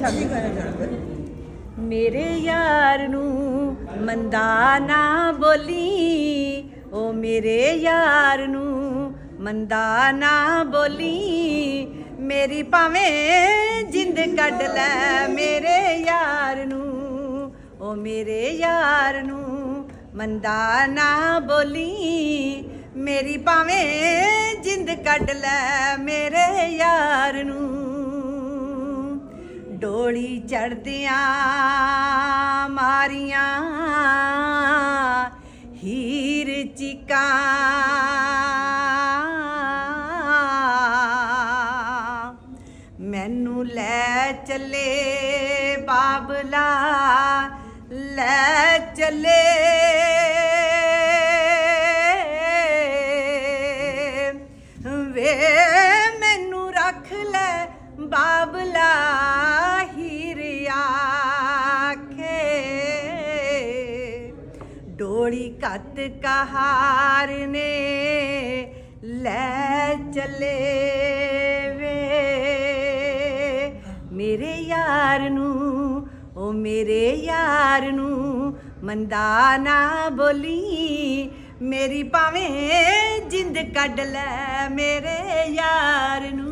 ਸ਼ਾਦੀ ਮੇਰੇ ਯਾਰ ਨੂੰ ਮੰਦਾ ਨਾ ਬੋਲੀ ਓ ਮੇਰੇ ਯਾਰ ਨੂੰ ਮੰਦਾ ਨਾ ਬੋਲੀ। ਮੇਰੀ ਭਾਵੇਂ ਜਿੰਦ ਕੱਢ ਲੈ, ਮੇਰੇ ਯਾਰ ਨੂੰ ਓ ਮੇਰੇ ਯਾਰ ਨੂੰ ਮੰਦਾ ਨਾ ਬੋਲੀ। ਮੇਰੀ ਭਾਵੇਂ ਜਿੰਦ ਕੱਢ ਲੈ, ਮੇਰੇ ਡੋਲੀ ਚੜਦਿਆਂ ਮਾਰੀਆਂ ਹੀਰ ਚੀਕਾਂ। ਮੈਨੂੰ ਲੈ ਚੱਲੇ ਬਾਬਲਾ, ਲੈ ਚੱਲੇ। ਵੇ ਮੈਨੂੰ ਰੱਖ ਲੈ ਬਾਬ ਡੋਲੀ ਕੱਤ ਕਹਾਰ ਨੇ, ਲੈ ਚੱਲੇ ਵੇ। ਮੇਰੇ ਯਾਰ ਨੂੰ, ਓ ਮੇਰੇ ਯਾਰ ਨੂੰ ਮੰਦਾ ਨਾ ਬੋਲੀ। ਮੇਰੀ ਭਾਵੇਂ ਜਿੰਦ ਕੱਢ ਲੈ ਮੇਰੇ ਯਾਰ ਨੂੰ।